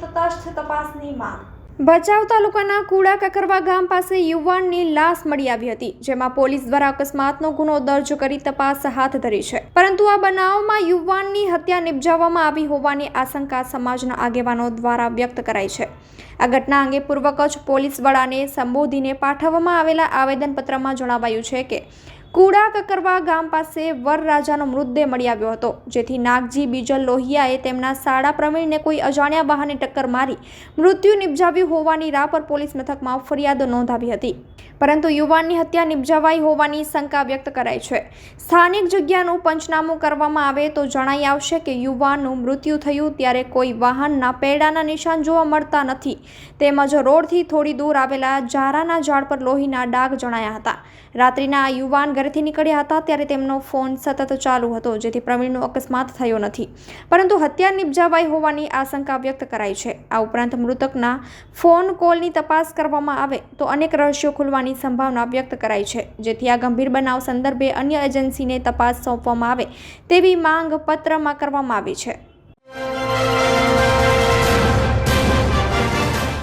તપાસની માંગ. ભચાઉ તાલુકાના કુડા કકરવા ગામ પાસે યુવાનની લાશ મળી આવી હતી, જેમાં પોલીસ દ્વારા અકસ્માતનો ગુનો દર્જ કરી તપાસ હાથ ધરી છે. પરંતુ આ બનાવમાં યુવાનની હત્યા નિપજાવવામાં આવી હોવાની આશંકા સમાજના આગેવાનો દ્વારા વ્યક્ત કરાઈ છે. આ ઘટના અંગે પૂર્વ કચ્છ પોલીસ વડાને સંબોધીને પાઠવવામાં આવેલા આવેદનપત્રમાં જણાવાયું છે કે કુડા કકરવા ગામ પાસે વરરાજાનો મૃતદેહ મળી આવ્યો હતો. જેથી નાગજી બીજલ લોહિયાએ તેમના શાળા પ્રવીણને કોઈ અજાણ્યા વાહને ટક્કર મારી મૃત્યુ નિપજાવ્યું હોવાની રાપર પોલીસ મથકમાં ફરિયાદ નોંધાવી હતી. પરંતુ યુવાનની હત્યા નિપજાવાઈ હોવાની શંકા વ્યક્ત કરાઈ છે. સ્થાનિક જગ્યાનું પંચનામું કરવામાં આવે તો જણાઈ આવશે કે યુવાનનું મૃત્યુ થયું ત્યારે કોઈ વાહનના પેડાના નિશાન જોવા મળતા નથી. તેમજ રોડથી થોડી દૂર આવેલા જારાના ઝાડ પર લોહીના ડાઘ જણાયા હતા. રાત્રિના યુવાન ઘરેથી નીકળ્યા હતા ત્યારે તેમનો ફોન સતત ચાલુ હતો, જેથી પ્રવીણનો અકસ્માત થયો નથી. પરંતુ હત્યા નિપજાવાઈ હોવાની આશંકા વ્યક્ત કરાઈ છે. આ ઉપરાંત મૃતકના ફોન કોલની તપાસ કરવામાં આવે તો અનેક રહસ્યો ખુલવાની સંભાવના વ્યક્ત કરાઈ છે, જેથી આ ગંભીર બનાવ સંદર્ભે અન્ય એજન્સીને તપાસ સોંપવામાં આવે તેવી માંગ પત્રમાં કરવામાં આવી છે.